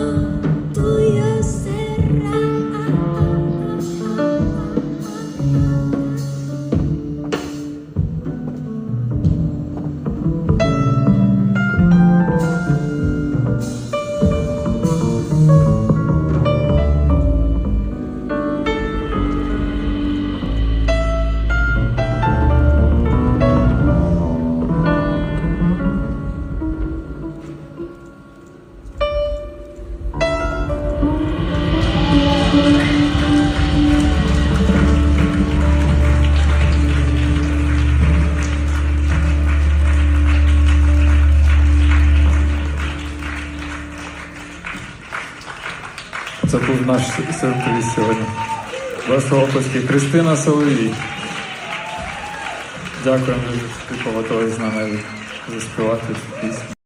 love. Це був наш сюрприз сьогодні. Ваші оплески Кристина Соловій. Дякуємо, що ти поготові з нами заспівати цю пісню.